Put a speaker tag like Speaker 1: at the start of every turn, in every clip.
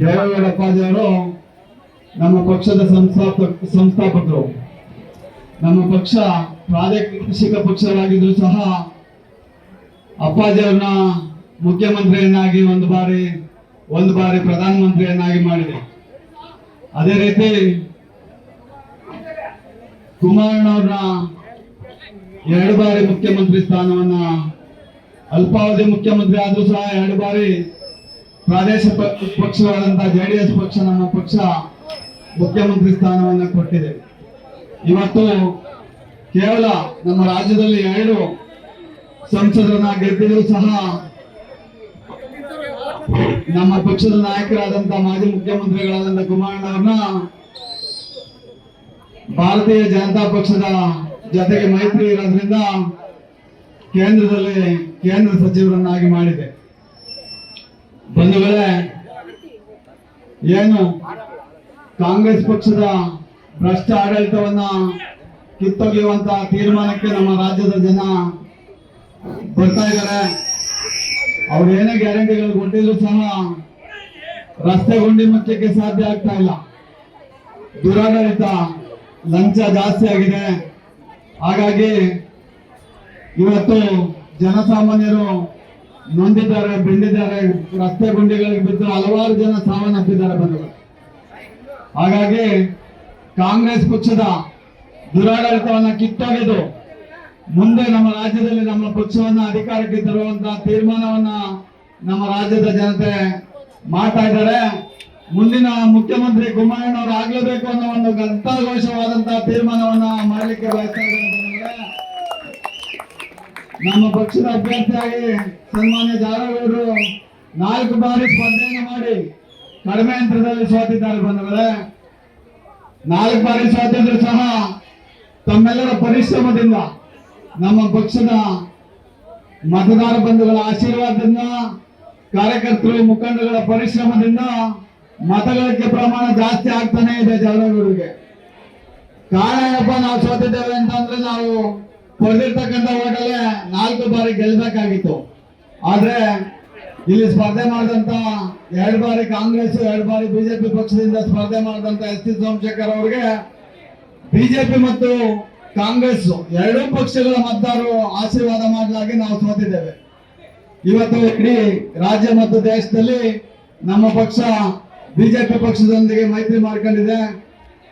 Speaker 1: ದೇವೇಗೌಡ ಅಪ್ಪಾಜಿಯವರು ನಮ್ಮ ಪಕ್ಷದ ಸಂಸ್ಥಾಪಕ ಸಂಸ್ಥಾಪಕರು. ನಮ್ಮ ಪಕ್ಷ ಪ್ರಾದೇಶಿಕ ಪಕ್ಷವಾಗಿದ್ರು ಸಹ ಅಪ್ಪಾಜಿಯವ್ರನ್ನ ಮುಖ್ಯಮಂತ್ರಿಯನ್ನಾಗಿ ಒಂದು ಬಾರಿ ಒಂದು ಬಾರಿ ಪ್ರಧಾನಮಂತ್ರಿಯನ್ನಾಗಿ ಮಾಡಿದೆ. ಅದೇ ರೀತಿ ಕುಮಾರಣ್ಣವ್ರನ್ನ ಎರಡು ಬಾರಿ ಮುಖ್ಯಮಂತ್ರಿ ಸ್ಥಾನವನ್ನ, ಅಲ್ಪಾವಧಿ ಮುಖ್ಯಮಂತ್ರಿ ಆದರೂ ಸಹ ಎರಡು ಬಾರಿ ಪ್ರಾದೇಶ ಪಕ್ಷ ಪಕ್ಷವಾದಂತಹ ಜೆಡಿಎಸ್ ಪಕ್ಷ ನಮ್ಮ ಪಕ್ಷ ಮುಖ್ಯಮಂತ್ರಿ ಸ್ಥಾನವನ್ನು ಕೊಟ್ಟಿದೆ. ಇವತ್ತು ಕೇವಲ ನಮ್ಮ ರಾಜ್ಯದಲ್ಲಿ ಎರಡು ಸಂಸದರನ್ನ ಗೆದ್ದಿದ್ರು ಸಹ ನಮ್ಮ ಪಕ್ಷದ ನಾಯಕರಾದಂತಹ ಮಾಜಿ ಮುಖ್ಯಮಂತ್ರಿಗಳಾದಂತಹ ಕುಮಾರಣ್ಣವ್ರನ್ನ ಭಾರತೀಯ ಜನತಾ ಪಕ್ಷದ ಜೊತೆಗೆ ಮೈತ್ರಿ ಇರೋದ್ರಿಂದ ಕೇಂದ್ರದಲ್ಲಿ ಕೇಂದ್ರ ಸಚಿವರನ್ನಾಗಿ ಮಾಡಿದೆ. ಬಂಧುಗಳೇ, ಏನು ಕಾಂಗ್ರೆಸ್ ಪಕ್ಷದ ಭ್ರಷ್ಟ ಆಡಳಿತವನ್ನ ಕಿತ್ತೊಗೆಯುವಂತಹ ತೀರ್ಮಾನಕ್ಕೆ ನಮ್ಮ ರಾಜ್ಯದ ಜನ ಬರ್ತಾ ಇದ್ದಾರೆ. ಅವ್ರು ಏನೇ ಗ್ಯಾರಂಟಿಗಳು ಕೊಟ್ಟಿದ್ರು ಸಹ ರಸ್ತೆ ಗುಂಡಿ ಮುಚ್ಚಕ್ಕೆ ಸಾಧ್ಯ ಆಗ್ತಾ ಇಲ್ಲ. ದುರಾಡಳಿತ ಲಂಚ ಜಾಸ್ತಿ ಆಗಿದೆ. ಹಾಗಾಗಿ ಇವತ್ತು ಜನಸಾಮಾನ್ಯರು ನೊಂದಿದ್ದಾರೆ ಬೆಂದಿದ್ದಾರೆ, ರಸ್ತೆ ಗುಂಡಿಗಳಿಗೆ ಬಿದ್ದು ಹಲವಾರು ಜನ ಸಾವನ್ನಪ್ಪಿದ್ದಾರೆ ಬಂಧುಗಳು ಹಾಗಾಗಿ ಕಾಂಗ್ರೆಸ್ ಪಕ್ಷದ ದುರಾಡಳಿತವನ್ನ ಕಿತ್ತೊಗೆದು ಮುಂದೆ ನಮ್ಮ ರಾಜ್ಯದಲ್ಲಿ ನಮ್ಮ ಪಕ್ಷವನ್ನ ಅಧಿಕಾರಕ್ಕೆ ತರುವಂತಹ ತೀರ್ಮಾನವನ್ನ ನಮ್ಮ ರಾಜ್ಯದ ಜನತೆ ಮಾಡ್ತಾ ಇದ್ದಾರೆ ಮುಂದಿನ ಮುಖ್ಯಮಂತ್ರಿ ಕುಮಾರಣ್ಣವರು ಆಗ್ಲೇಬೇಕು ಅನ್ನೋ ಒಂದು ಗಂತಾಘೋಷವಾದಂತಹ ತೀರ್ಮಾನವನ್ನ ಮಾಡಲಿಕ್ಕೆ ಬಯಸ್ತಾ ಇದ್ದಾರೆ. ನಮ್ಮ ಪಕ್ಷದ ಅಭ್ಯರ್ಥಿಯಾಗಿ ಸನ್ಮಾನ್ಯ ಜಾರಗೌಡರು ನಾಲ್ಕು ಬಾರಿ ಸ್ಪರ್ಧೆಯನ್ನು ಮಾಡಿ ಕಡಿಮೆ ಅಂತರದಲ್ಲಿ ಸೋತಿದ್ದಾರೆ ಬಂದವರೇ ನಾಲ್ಕು ಬಾರಿ ಸೋತಿದ್ರು ಸಹ ತಮ್ಮೆಲ್ಲರ ಪರಿಶ್ರಮದಿಂದ ನಮ್ಮ ಪಕ್ಷದ ಮತದಾರ ಬಂಧುಗಳ ಆಶೀರ್ವಾದದಿಂದ, ಕಾರ್ಯಕರ್ತರು ಮುಖಂಡಗಳ ಪರಿಶ್ರಮದಿಂದ ಮತಗಳಿಕೆ ಪ್ರಮಾಣ ಜಾಸ್ತಿ ಆಗ್ತಾನೆ ಇದೆ ಜಾಲಗೂರಿಗೆ ಕಾರಣ ಏನಪ್ಪ, ನಾವು ಸೋತಿದ್ದೇವೆ ಅಂತಂದ್ರೆ ನಾವು ಪಡೆದಿರ್ತಕ್ಕಂಥ ಓಟಲ್ಲೇ ನಾಲ್ಕು ಬಾರಿ ಗೆಲ್ಲಬೇಕಾಗಿತ್ತು. ಆದ್ರೆ ಇಲ್ಲಿ ಸ್ಪರ್ಧೆ ಮಾಡಿದಂತ ಎರಡು ಬಾರಿ ಕಾಂಗ್ರೆಸ್, ಎರಡು ಬಾರಿ ಬಿಜೆಪಿ ಪಕ್ಷದಿಂದ ಸ್ಪರ್ಧೆ ಮಾಡಿದಂತ ಎಸ್ ಟಿ ಸೋಮಶೇಖರ್ ಅವರಿಗೆ ಬಿಜೆಪಿ ಮತ್ತು ಕಾಂಗ್ರೆಸ್ ಎರಡೂ ಪಕ್ಷಗಳ ಮತದಾರರು ಆಶೀರ್ವಾದ ಮಾಡಲಾಗಿ ನಾವು ಸೋತಿದ್ದೇವೆ. ಇವತ್ತು ಇಡೀ ರಾಜ್ಯ ಮತ್ತು ದೇಶದಲ್ಲಿ ನಮ್ಮ ಪಕ್ಷ ಬಿಜೆಪಿ ಪಕ್ಷದೊಂದಿಗೆ ಮೈತ್ರಿ ಮಾಡ್ಕೊಂಡಿದೆ.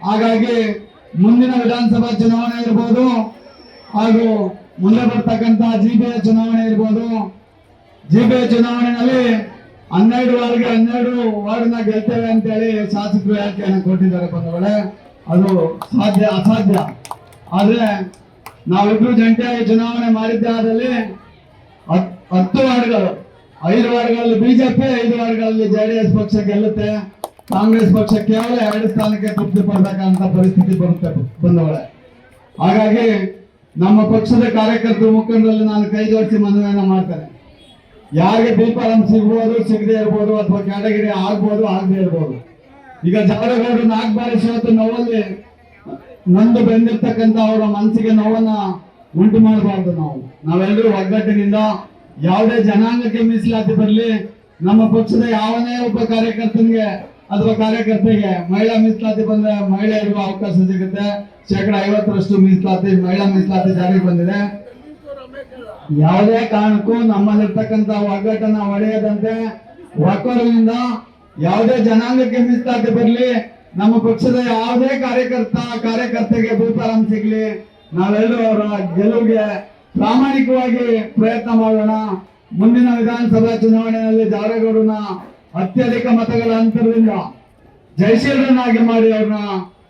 Speaker 1: ಹಾಗಾಗಿ ಮುಂದಿನ ವಿಧಾನಸಭಾ ಚುನಾವಣೆ ಇರ್ಬೋದು. ಹಾಗೂ ಮುಂದೆ ಬರ್ತಕ್ಕಂತ ಜಿಬಿಎ ಚುನಾವಣೆ ಇರ್ಬೋದು. ಜಿಬಿಎ ಚುನಾವಣೆಯಲ್ಲಿ ಹನ್ನೆರಡು ವಾರ್ಡ್ಗೆ ಹನ್ನೆರಡು ವಾರ್ಡ್ನ ಗೆಲ್ತೇವೆ ಅಂತೇಳಿ ಶಾಸಕರು ಹೇಳಿಕೆಯನ್ನು ಕೊಟ್ಟಿದ್ದಾರೆ ಬಂದವಳೆ ಅದು ಸಾಧ್ಯ, ಅಸಾಧ್ಯ. ಆದ್ರೆ ನಾವಿಬ್ರು ಜಂಟಿಯಾಗಿ ಚುನಾವಣೆ ಮಾಡಿದ್ದೆ ಆದಲ್ಲಿ ಹತ್- ಹತ್ತು ವಾರ್ಡ್ಗಳು, ಐದು ವಾರ್ಡ್ಗಳಲ್ಲಿ ಬಿಜೆಪಿ, ಐದು ವಾರ್ಡ್ಗಳಲ್ಲಿ ಎಸ್ ಪಕ್ಷ ಗೆಲ್ಲುತ್ತೆ. ಕಾಂಗ್ರೆಸ್ ಪಕ್ಷ ಕೇವಲ ಎರಡು ಸ್ಥಾನಕ್ಕೆ ತೃಪ್ತಿ ಪಡ್ತಕ್ಕಂತ ಪರಿಸ್ಥಿತಿ ಬರುತ್ತೆ ಬಂದವಳೆ ಹಾಗಾಗಿ ನಮ್ಮ ಪಕ್ಷದ ಕಾರ್ಯಕರ್ತರು ಮುಖಂಡರಲ್ಲಿ ನಾನು ಕೈ ಜೋಡಿಸಿ ಮನವಿಯನ್ನು ಮಾಡ್ತೇನೆ. ಯಾರಿಗೆ ಬಿಪಾರಂ ಸಿಗ್ಬೋದು, ಸಿಗದೆ ಇರ್ಬೋದು ಅಥವಾ ಕ್ಯಾಟಗಿರಿ ಆಗ್ಬೋದು, ಆಗದೆ ಇರ್ಬೋದು. ಈಗ ಜಾರಗೌಡರು ನಾಲ್ಕು ಬಾರಿ ಸೋತು ನೋವಲ್ಲಿ ನಂದು ಬೆಂದಿರ್ತಕ್ಕಂಥ ಅವರ ಮನಸ್ಸಿಗೆ ನೋವನ್ನ ಉಂಟು ಮಾಡಬಾರ್ದು ನಾವು. ನಾವೆಲ್ಲರೂ ಒಗ್ಗಟ್ಟಿನಿಂದ ಯಾವುದೇ ಜನಾಂಗಕ್ಕೆ ಮೀಸಲಾತಿ ಬರಲಿ, ನಮ್ಮ ಪಕ್ಷದ ಯಾವನೇ ಒಬ್ಬ ಕಾರ್ಯಕರ್ತನಿಗೆ ಅಥವಾ ಕಾರ್ಯಕರ್ತರಿಗೆ ಮಹಿಳಾ ಮೀಸಲಾತಿ ಬಂದ್ರೆ ಮಹಿಳೆಯರಿಗೂ ಅವಕಾಶ ಸಿಗುತ್ತೆ. ಶೇಕಡ ಐವತ್ತರಷ್ಟು ಮೀಸಲಾತಿ, ಮಹಿಳಾ ಮೀಸಲಾತಿ ಜಾರಿಗೆ ಬಂದಿದೆ. ಯಾವುದೇ ಕಾರಣಕ್ಕೂ ನಮ್ಮಲ್ಲಿರ್ತಕ್ಕಂಥ ಒಗ್ಗಟ್ಟನ್ನ ಒಡೆಯದಂತೆ ಒಕ್ಕೊರಲಿನಿಂದ ಯಾವುದೇ ಜನಾಂಗಕ್ಕೆ ಮೀಸಲಾತಿ ಬರಲಿ, ನಮ್ಮ ಪಕ್ಷದ ಯಾವುದೇ ಕಾರ್ಯಕರ್ತ, ಕಾರ್ಯಕರ್ತೆಗೆ ಭೂತಾರಾಮ್ ಸಿಗ್ಲಿ, ನಾವೆಲ್ಲರೂ ಅವರ ಗೆಲುವಿಗೆ ಪ್ರಾಮಾಣಿಕವಾಗಿ ಪ್ರಯತ್ನ ಮಾಡೋಣ. ಮುಂದಿನ ವಿಧಾನಸಭಾ ಚುನಾವಣೆಯಲ್ಲಿ ಜಾರಗೌಡನ ಅತ್ಯಧಿಕ ಮತಗಳ ಅಂತರದಿಂದ ಜಯಶೀಲರನ್ನಾಗಿ ಮಾಡಿ ಅವ್ರನ್ನ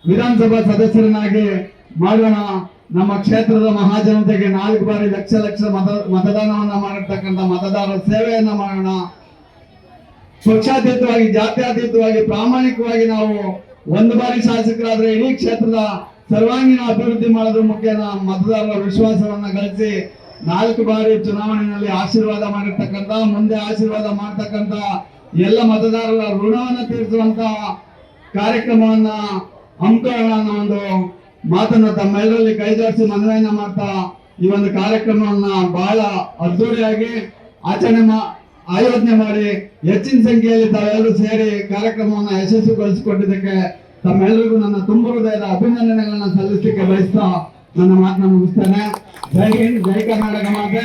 Speaker 1: ವಿಧಾನಸಭಾ ಸದಸ್ಯರನ್ನಾಗಿ ಮಾಡೋಣ. ನಮ್ಮ ಕ್ಷೇತ್ರದ ಮಹಾಜನತೆಗೆ ನಾಲ್ಕು ಬಾರಿ ಲಕ್ಷ ಲಕ್ಷ ಮತ, ಮತದಾನವನ್ನ ಮಾಡಿರ್ತಕ್ಕಂಥ ಮತದಾರರ ಸೇವೆಯನ್ನ ಮಾಡೋಣ. ಪಕ್ಷಾತೀತವಾಗಿ ಜಾತ್ಯಾತೀತವಾಗಿ, ಪ್ರಾಮಾಣಿಕವಾಗಿ ನಾವು ಒಂದು ಬಾರಿ ಶಾಸಕರಾದ್ರೆ ಇಡೀ ಕ್ಷೇತ್ರದ ಸರ್ವಾಂಗೀಣ ಅಭಿವೃದ್ಧಿ ಮಾಡೋದ್ರ ಮುಖೇನ ಮತದಾರರ ವಿಶ್ವಾಸವನ್ನ ಗಳಿಸಿ ನಾಲ್ಕು ಬಾರಿ ಚುನಾವಣೆಯಲ್ಲಿ ಆಶೀರ್ವಾದ ಮಾಡಿರ್ತಕ್ಕಂಥ, ಮುಂದೆ ಆಶೀರ್ವಾದ ಮಾಡ್ತಕ್ಕಂಥ ಎಲ್ಲ ಮತದಾರರ ಋಣವನ್ನು ತೀರಿಸುವಂತ ಕಾರ್ಯಕ್ರಮವನ್ನ ಹಮ್ಮಿಕೊಳ್ಳೋಣ ಅನ್ನೋ ಒಂದು ಮಾತನ್ನ ತಮ್ಮೆಲ್ಲರಲ್ಲಿ ಕೈ ಜೋಡಿಸಿ ಮನವಿಯನ್ನ ಮಾಡ್ತಾ ಈ ಒಂದು ಕಾರ್ಯಕ್ರಮವನ್ನ ಬಹಳ ಅದ್ದೂರಿಯಾಗಿ ಆಚರಣೆ ಆಯೋಜನೆ ಮಾಡಿ ಹೆಚ್ಚಿನ ಸಂಖ್ಯೆಯಲ್ಲಿ ತಾವೆಲ್ಲರೂ ಸೇರಿ ಕಾರ್ಯಕ್ರಮವನ್ನು ಯಶಸ್ವಿಗೊಳಿಸಿಕೊಟ್ಟಿದ್ದಕ್ಕೆ ತಮ್ಮೆಲ್ಲರಿಗೂ ನನ್ನ ತುಂಬ ಹೃದಯದ ಅಭಿನಂದನೆಗಳನ್ನ ಸಲ್ಲಿಸಲಿಕ್ಕೆ ಬಯಸ್ತಾ ನನ್ನ ಮಾತನ್ನ ಮುಗಿಸ್ತೇನೆ. ಜೈ ಹಿಂದ್, ಜೈ ಕರ್ನಾಟಕ ಮಾತೆ.